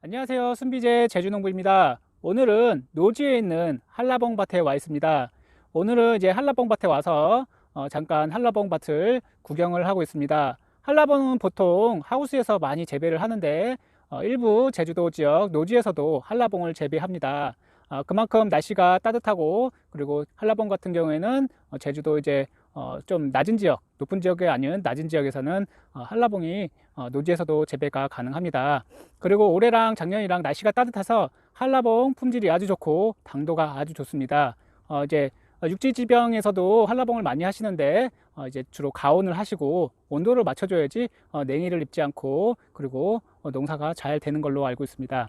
안녕하세요. 순비제 제주농부입니다. 오늘은 노지에 있는 한라봉 밭에 와 있습니다. 오늘은 이제 한라봉 밭에 와서 어, 잠깐 한라봉 밭을 구경을 하고 있습니다. 한라봉은 보통 하우스에서 많이 재배를 하는데 어, 일부 제주도 지역 노지에서도 한라봉을 재배합니다. 어, 그만큼 날씨가 따뜻하고 그리고 한라봉 같은 경우에는 어, 제주도 이제 어, 좀 낮은 지역, 높은 지역이 아닌 낮은 지역에서는 어, 한라봉이 어, 노지에서도 재배가 가능합니다. 그리고 올해랑 작년이랑 날씨가 따뜻해서 한라봉 품질이 아주 좋고 당도가 아주 좋습니다. 어, 이제 육지지병에서도 한라봉을 많이 하시는데 어, 이제 주로 가온을 하시고 온도를 맞춰줘야지 어, 냉이를 입지 않고 그리고 어, 농사가 잘 되는 걸로 알고 있습니다.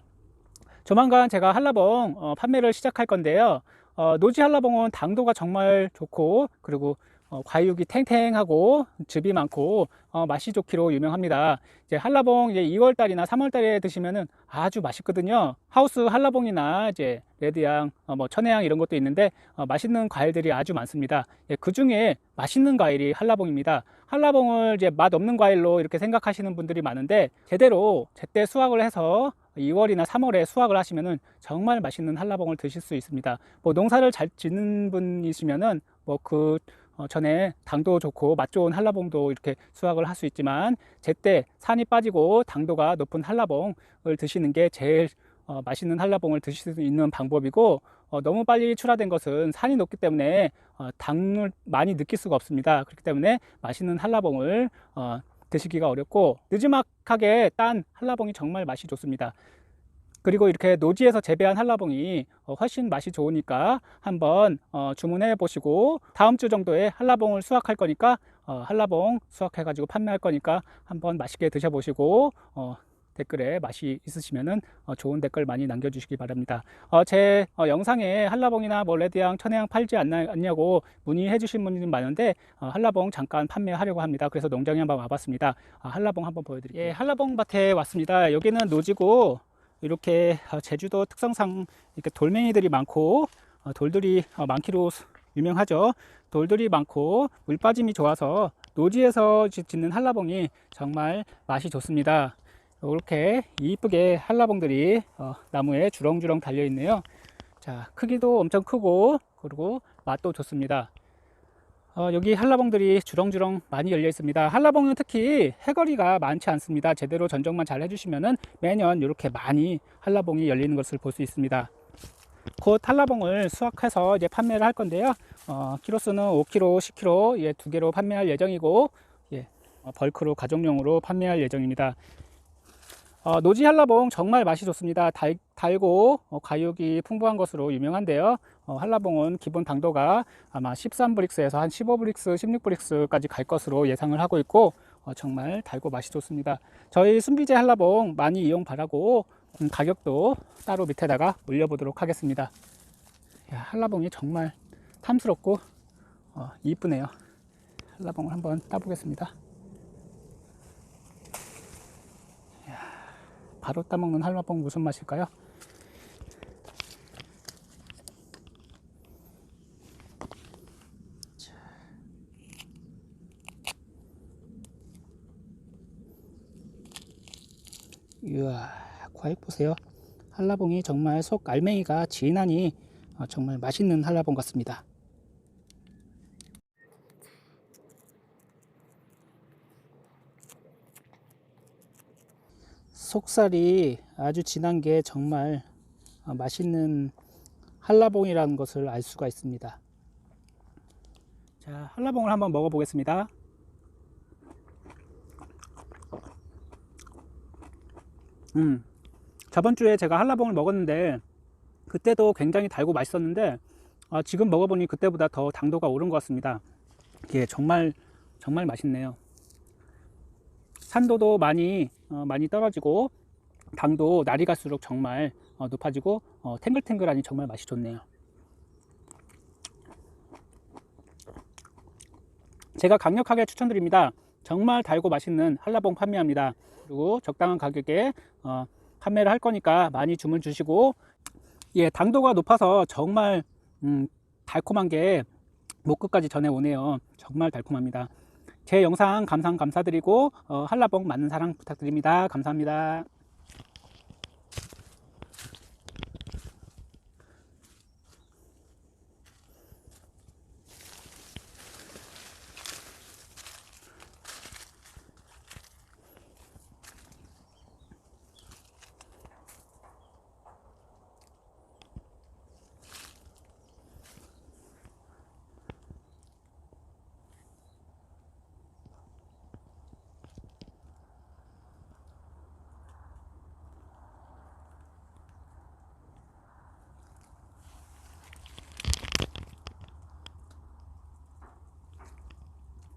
조만간 제가 한라봉 어, 판매를 시작할 건데요. 어, 노지 한라봉은 당도가 정말 좋고 그리고 어, 과육이 탱탱하고 즙이 많고 어, 맛이 좋기로 유명합니다. 이제 한라봉 이제 2월 달이나 3월 달에 드시면은 아주 맛있거든요. 하우스 한라봉이나 이제 레드양, 어, 뭐 천혜향 이런 것도 있는데 어, 맛있는 과일들이 아주 많습니다. 예, 그 중에 맛있는 과일이 한라봉입니다. 한라봉을 이제 맛 없는 과일로 이렇게 생각하시는 분들이 많은데 제대로 제때 수확을 해서 2월이나 3월에 수확을 하시면은 정말 맛있는 한라봉을 드실 수 있습니다. 뭐 농사를 잘 짓는 분이시면은 뭐그 어, 전에 당도 좋고 맛 좋은 한라봉도 이렇게 수확을 할 수 있지만 제때 산이 빠지고 당도가 높은 한라봉을 드시는 게 제일 어, 맛있는 한라봉을 드실 수 있는 방법이고 어, 너무 빨리 출하된 것은 산이 높기 때문에 어, 당을 많이 느낄 수가 없습니다. 그렇기 때문에 맛있는 한라봉을 어, 드시기가 어렵고 느지막하게 딴 한라봉이 정말 맛이 좋습니다. 그리고 이렇게 노지에서 재배한 한라봉이 어, 훨씬 맛이 좋으니까 한번 어, 주문해 보시고 다음 주 정도에 한라봉을 수확할 거니까 어, 한라봉 수확해 가지고 판매할 거니까 한번 맛있게 드셔보시고 댓글에 맛이 있으시면은 좋은 댓글 많이 남겨주시기 바랍니다. 제 영상에 한라봉이나 뭐 레드향, 천혜향 팔지 않냐 고 문의해 주신 분이 많은데 한라봉 잠깐 판매하려고 합니다. 그래서 농장에 한번 와봤습니다. 한라봉 한번 보여드릴게요. 예, 한라봉 밭에 왔습니다. 여기는 노지고 이렇게 어, 제주도 특성상 이렇게 돌멩이들이 많고 어, 돌들이 어, 많기로 유명하죠. 돌들이 많고 물 빠짐이 좋아서 노지에서 짓는 한라봉이 정말 맛이 좋습니다. 이렇게 이쁘게 한라봉들이 나무에 주렁주렁 달려 있네요. 자, 크기도 엄청 크고 그리고 맛도 좋습니다. 어, 여기 한라봉들이 주렁주렁 많이 열려 있습니다. 한라봉은 특히 해거리가 많지 않습니다. 제대로 전정만 잘 해주시면은 매년 이렇게 많이 한라봉이 열리는 것을 볼 수 있습니다. 곧 한라봉을 수확해서 이제 판매를 할 건데요. 어, 키로수는 5kg, 10kg 예, 두 개로 판매할 예정이고 예, 어, 벌크로 가정용으로 판매할 예정입니다. 어, 노지 한라봉 정말 맛이 좋습니다. 달, 달고 어, 가육이 풍부한 것으로 유명한데요. 어, 한라봉은 기본 당도가 아마 13브릭스에서 한 15브릭스, 16브릭스까지 갈 것으로 예상을 하고 있고 어, 정말 달고 맛이 좋습니다. 저희 순비제 한라봉 많이 이용 바라고 음, 가격도 따로 밑에다가 올려보도록 하겠습니다. 야, 한라봉이 정말 탐스럽고 어, 이쁘네요. 한라봉을 한번 따보겠습니다. 바로 따먹는 한라봉 무슨 맛일까요? 이야 과육 보세요 한라봉이 정말 속 알맹이가 진하니 어, 정말 맛있는 한라봉 같습니다 속살이 아주 진한 게 정말 어, 맛있는 한라봉이라는 것을 알 수가 있습니다. 자, 한라봉을 한번 먹어 보겠습니다. 음, 저번 주에 제가 한라봉을 먹었는데 그때도 굉장히 달고 맛있었는데 어, 지금 먹어보니 그때보다 더 당도가 오른 것 같습니다. 이게 정말 정말 맛있네요. 산도도 많이 어, 많이 떨어지고 당도 날이 갈수록 정말 어, 높아지고 어, 탱글탱글하니 정말 맛이 좋네요. 제가 강력하게 추천드립니다. 정말 달고 맛있는 한라봉 판매합니다. 그리고 적당한 가격에 어, 판매를 할 거니까 많이 주문 주시고 예 당도가 높아서 정말 음, 달콤한 게 목끝까지 전해 오네요. 정말 달콤합니다. 제 영상 감상 감사드리고 어, 한라봉 많은 사랑 부탁드립니다. 감사합니다.